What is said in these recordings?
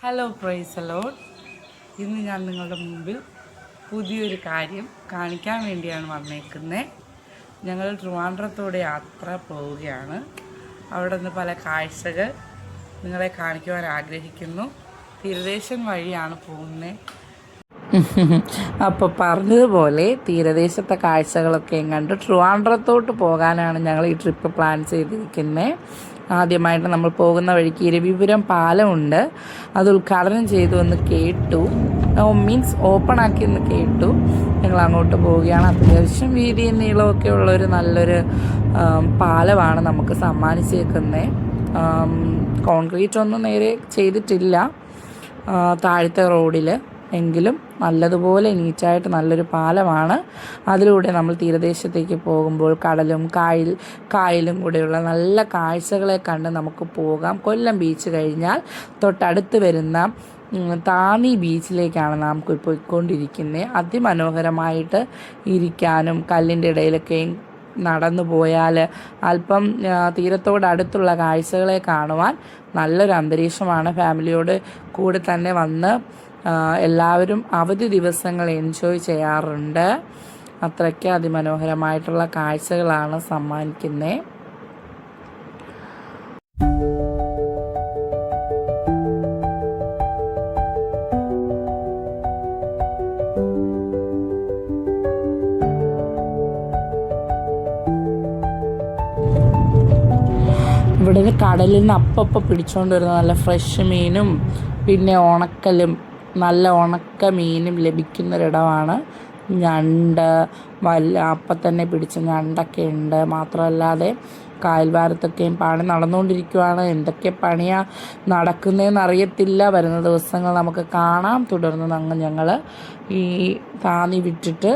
Hello price allowed ഇന്ന് ഞാൻ നിങ്ങളുടെ മുമ്പിൽ പുതിയൊരു കാര്യം കാണിക്കാൻ വേണ്ടിയാണ് വന്നേക്കുന്നത് ഞങ്ങൾ ട്രിവാൻഡ്രത്തോടെ യാത്ര പോവുകയാണ്. അവിടെ നിന്ന് പല കാഴ്ചകൾ നിങ്ങളെ കാണിക്കുവാൻ ആഗ്രഹിക്കുന്നു. തീരദേശം വഴിയാണ് പോകുന്നത് അപ്പോൾ പറഞ്ഞതുപോലെ തീരദേശത്തെ കാഴ്ചകളൊക്കെ കണ്ട് ട്രിവാൻഡ്രത്തോട്ട് പോകാനാണ് ഞങ്ങൾ ഈ ട്രിപ്പ് പ്ലാൻ ചെയ്തിരിക്കുന്നത് ആദ്യമായിട്ട് നമ്മൾ പോകുന്ന വഴിക്ക് ഇരവിപുരം പാലമുണ്ട്. അത് ഉദ്ഘാടനം ചെയ്തു എന്ന് കേട്ടു. മീൻസ് ഓപ്പൺ ആക്കി എന്ന് കേട്ടു. ഞങ്ങൾ അങ്ങോട്ട് പോവുകയാണ്. അത്യാവശ്യം വീതിയും നീളമൊക്കെ ഉള്ളൊരു നല്ലൊരു പാലമാണ് നമുക്ക് സമ്മാനിച്ചേക്കുന്നത് കോൺക്രീറ്റ് ഒന്നും നേരെ ചെയ്തിട്ടില്ല. താഴത്തെ റോഡിൽ എങ്കിലും നല്ലതുപോലെ നീറ്റായിട്ട് നല്ലൊരു പാലമാണ്. അതിലൂടെ നമ്മൾ തീരദേശത്തേക്ക് പോകുമ്പോൾ കടലും കായൽ കായലും കൂടെയുള്ള നല്ല കാഴ്ചകളെ കണ്ട് നമുക്ക് പോകാം. കൊല്ലം ബീച്ച് കഴിഞ്ഞാൽ തൊട്ടടുത്ത് വരുന്ന താന്നി ബീച്ചിലേക്കാണ് നാം പോയിക്കൊണ്ടിരിക്കുന്നത് അതിമനോഹരമായിട്ട് ഇരിക്കാനും കല്ലിന്റെ ഇടയിലൊക്കെയും നടന്നു പോയാൽ അല്പം തീരത്തോടടുത്തുള്ള കാഴ്ചകളെ കാണുവാൻ നല്ലൊരു അന്തരീക്ഷമാണ്. ഫാമിലിയോട് കൂടെ തന്നെ വന്ന് എല്ലാവരും അവധി ദിവസങ്ങൾ എൻജോയ് ചെയ്യാറുണ്ട്. അത്രയ്ക്ക് അതിമനോഹരമായിട്ടുള്ള കാഴ്ചകളാണ് സമ്മാനിക്കുന്നത് ഇവിടെ കടലിൽ നിന്ന് അപ്പപ്പം പിടിച്ചുകൊണ്ട് വരുന്ന നല്ല ഫ്രഷ് മീനും പിന്നെ ഉണക്കലും നല്ല ഉണക്ക മീനും ലഭിക്കുന്നൊരിടമാണ്. ഞണ്ട് വല്ല അപ്പം തന്നെ പിടിച്ച ഞണ്ടൊക്കെ ഉണ്ട്. മാത്രമല്ലാതെ കായൽവാരത്തൊക്കെയും പണി നടന്നുകൊണ്ടിരിക്കുവാണ്. എന്തൊക്കെ പണിയാ നടക്കുന്നതെന്ന് അറിയത്തില്ല വരുന്ന ദിവസങ്ങൾ നമുക്ക് കാണാം. തുടർന്ന് അങ്ങ് ഞങ്ങൾ ഈ താന്നി വിട്ടിട്ട്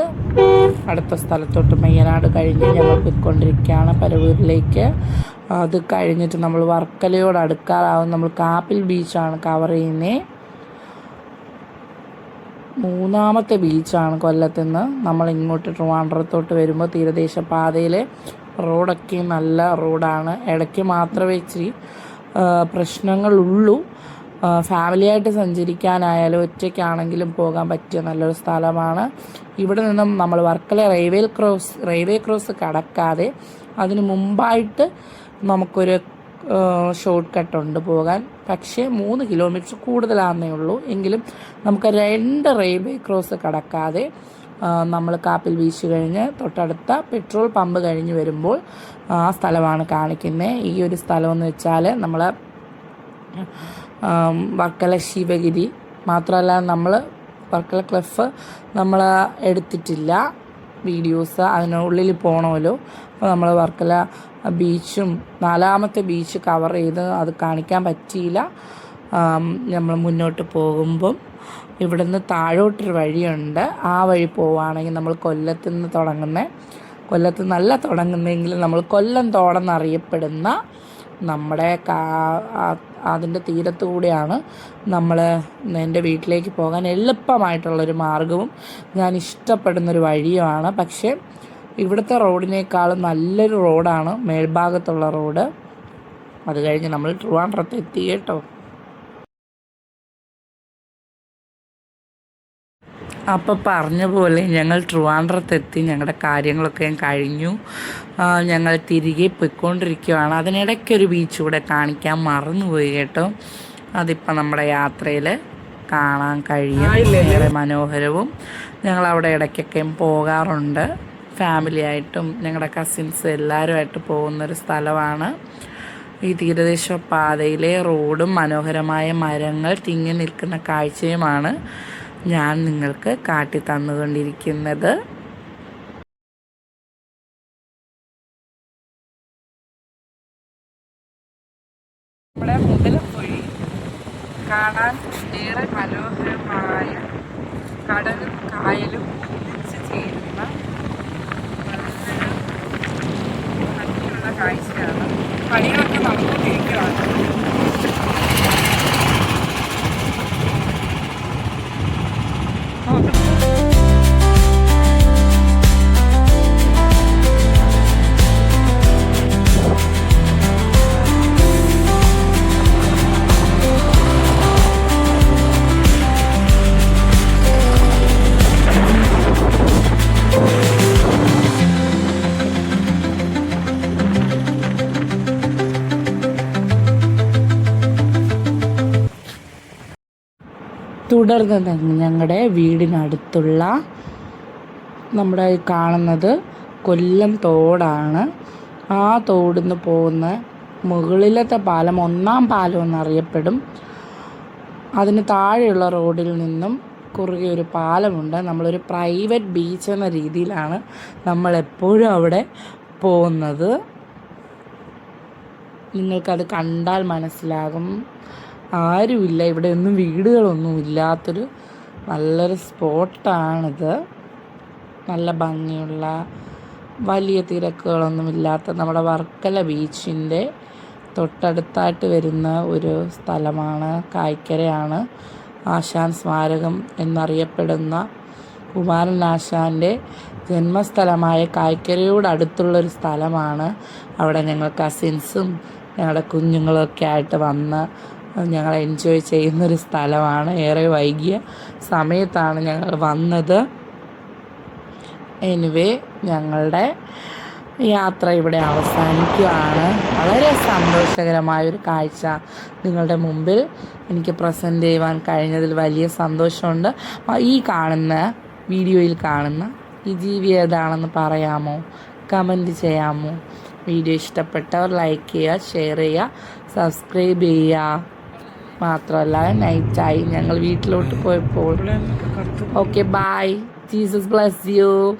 അടുത്ത സ്ഥലത്തോട്ട് മെയ്യനാട് കഴിഞ്ഞ് ഞങ്ങൾ പോയിക്കൊണ്ടിരിക്കുകയാണ് പരവൂരിലേക്ക്. അത് കഴിഞ്ഞിട്ട് നമ്മൾ വർക്കലയോട് അടുക്കാറാവും നമ്മൾ കാപ്പിൽ ബീച്ചാണ് കവർ ചെയ്യുന്നത് മൂന്നാമത്തെ ബീച്ചാണ് കൊല്ലത്ത് നിന്ന് നമ്മൾ ഇങ്ങോട്ട് ട്രിവാൻഡ്രത്തോട്ട് വരുമ്പോൾ തീരദേശ പാതയിലെ റോഡൊക്കെ നല്ല റോഡാണ്. ഇടയ്ക്ക് മാത്രമേ ഇച്ചിരി പ്രശ്നങ്ങളുള്ളൂ. ഫാമിലിയായിട്ട് സഞ്ചരിക്കാനായാലും ഒറ്റയ്ക്കാണെങ്കിലും പോകാൻ പറ്റിയ നല്ലൊരു സ്ഥലമാണ്. ഇവിടെ നിന്നും നമ്മൾ Varkala railway cross railway cross കടക്കാതെ അതിന് മുമ്പായിട്ട് നമുക്കൊരു ഷോർട്ട് കട്ട് ഉണ്ട് പോകാൻ. പക്ഷേ മൂന്ന് കിലോമീറ്റർ കൂടുതലാണെന്നേ ഉള്ളൂ. എങ്കിലും നമുക്ക് രണ്ട് റെയിൽവേ ക്രോസ് കടക്കാതെ നമ്മൾ കാപ്പിൽ ബീച്ച് കഴിഞ്ഞ് തൊട്ടടുത്ത പെട്രോൾ പമ്പ് കഴിഞ്ഞ് വരുമ്പോൾ ആ സ്ഥലമാണ് കാണിക്കുന്നത് ഈ ഒരു സ്ഥലമെന്ന് വെച്ചാൽ നമ്മൾ വർക്കല ശിവഗിരി. മാത്രമല്ല നമ്മൾ വർക്കല ക്ലഫ് നമ്മൾ എടുത്തിട്ടില്ല. വീഡിയോസ് അതിനുള്ളിൽ പോകണമല്ലോ അപ്പോൾ നമ്മൾ വർക്കല ബീച്ചും നാലാമത്തെ ബീച്ച് കവർ ചെയ്ത് അത് കാണിക്കാൻ പറ്റിയില്ല. നമ്മൾ മുന്നോട്ട് പോകുമ്പം ഇവിടുന്ന് താഴോട്ടൊരു വഴിയുണ്ട്. ആ വഴി പോവുകയാണെങ്കിൽ നമ്മൾ കൊല്ലത്തു നിന്ന് തുടങ്ങുന്ന. കൊല്ലത്ത് നല്ല തുടങ്ങുന്നെങ്കിലും നമ്മൾ കൊല്ലം തോടെന്നറിയപ്പെടുന്ന നമ്മുടെ കാ- അതിന്റെ തീരത്തുകൂടെയാണ് നമ്മൾ എന്റെ വീട്ടിലേക്ക് പോകാൻ എളുപ്പമായിട്ടുള്ളൊരു മാർഗവും ഞാൻ ഇഷ്ടപ്പെടുന്നൊരു വഴിയുമാണ്. പക്ഷേ ഇവിടുത്തെ റോഡിനേക്കാളും നല്ലൊരു റോഡാണ് മേൽഭാഗത്തുള്ള റോഡ്. അത് കഴിഞ്ഞ് നമ്മൾ ട്രിവാൻഡ്രത്ത് എത്തി കേട്ടോ. അപ്പോൾ പറഞ്ഞ പോലെ ഞങ്ങൾ ട്രിവാൻഡ്രത്തെത്തി ഞങ്ങളുടെ കാര്യങ്ങളൊക്കെ കഴിഞ്ഞു. ഞങ്ങൾ തിരികെ പോയിക്കൊണ്ടിരിക്കുകയാണ് അതിനിടയ്ക്കൊരു ബീച്ച് കൂടെ കാണിക്കാൻ മറന്നുപോയി കേട്ടോ. അതിപ്പോൾ നമ്മുടെ യാത്രയിൽ കാണാൻ കഴിയും. വളരെ മനോഹരവും ഞങ്ങൾ അവിടെ ഇടയ്ക്കൊക്കെയും പോകാറുണ്ട്. ഫാമിലി ആയിട്ടും ഞങ്ങളുടെ കസിൻസ് എല്ലാവരുമായിട്ട് പോകുന്നൊരു സ്ഥലമാണ്. ഈ തീരദേശ പാതയിലെ റോഡും മനോഹരമായ മരങ്ങൾ തിങ്ങി നിൽക്കുന്ന കാഴ്ചയുമാണ് ഞാൻ നിങ്ങൾക്ക് കാട്ടി തന്നുകൊണ്ടിരിക്കുന്നത് നമ്മുടെ മുതലപ്പൊഴി കാണാൻ ഏറെ മനോഹരമായ കടലും കായലും ഒന്നിച്ച് ചേരുന്ന നല്ലൊരു ഭംഗിയുള്ള കാഴ്ചയാണ്. പണികളൊക്കെ നടന്നുകൊണ്ടിരിക്കുകയാണ്. തുടർന്ന് ഞങ്ങളുടെ വീടിനടുത്തുള്ള നമ്മുടെ കാണുന്നത് കൊല്ലം തോടാണ്. ആ തോടിൽ പോകുന്ന മുകളിലത്തെ പാലം ഒന്നാം പാലം എന്നറിയപ്പെടും. അതിന് താഴെയുള്ള റോഡിൽ നിന്നും കുറുകെ ഒരു പാലമുണ്ട്. നമ്മളൊരു പ്രൈവറ്റ് ബീച്ച് എന്ന രീതിയിലാണ് നമ്മൾ എപ്പോഴും അവിടെ പോകുന്നത്. നിങ്ങൾക്കത് കണ്ടാൽ മനസ്സിലാകും. ആരുമില്ല. ഇവിടെ ഒന്നും വീടുകളൊന്നും ഇല്ലാത്തൊരു നല്ലൊരു സ്പോട്ടാണിത്. നല്ല ഭംഗിയുള്ള വലിയ തിരക്കുകളൊന്നും ഇല്ലാത്ത നമ്മുടെ വർക്കല ബീച്ചിന്റെ തൊട്ടടുത്തായിട്ട് വരുന്ന ഒരു സ്ഥലമാണ്. കായ്ക്കരയാണ്. ആശാൻ സ്മാരകം എന്നറിയപ്പെടുന്ന കുമാരൻ ആശാന്റെ ജന്മസ്ഥലമായ കായ്ക്കരയോട് അടുത്തുള്ളൊരു സ്ഥലമാണ്. അവിടെ ഞങ്ങൾ കസിൻസും ഞങ്ങളുടെ കുഞ്ഞുങ്ങളൊക്കെ ആയിട്ട് വന്ന് ഞങ്ങൾ എൻജോയ് ചെയ്യുന്നൊരു സ്ഥലമാണ്. ഏറെ വൈകിയ സമയത്താണ് ഞങ്ങൾ വന്നത്. എനിവേ ഞങ്ങളുടെ യാത്ര ഇവിടെ അവസാനിക്കുകയാണ് വളരെ സന്തോഷകരമായൊരു കാഴ്ച നിങ്ങളുടെ മുമ്പിൽ എനിക്ക് പ്രസന്റ് ചെയ്യുവാൻ കഴിഞ്ഞതിൽ വലിയ സന്തോഷമുണ്ട്. ഈ കാണുന്ന വീഡിയോയിൽ കാണുന്ന ഈ ജീവി ഏതാണെന്ന് പറയാമോ? കമന്റ് ചെയ്യാമോ? വീഡിയോ ഇഷ്ടപ്പെട്ടവർ ലൈക്ക് ചെയ്യുക ഷെയർ ചെയ്യുക സബ്സ്ക്രൈബ് ചെയ്യുക. മാത്രമല്ല നൈറ്റായി ഞങ്ങൾ വീട്ടിലോട്ട് പോയപ്പോൾ. Okay bye Jesus bless you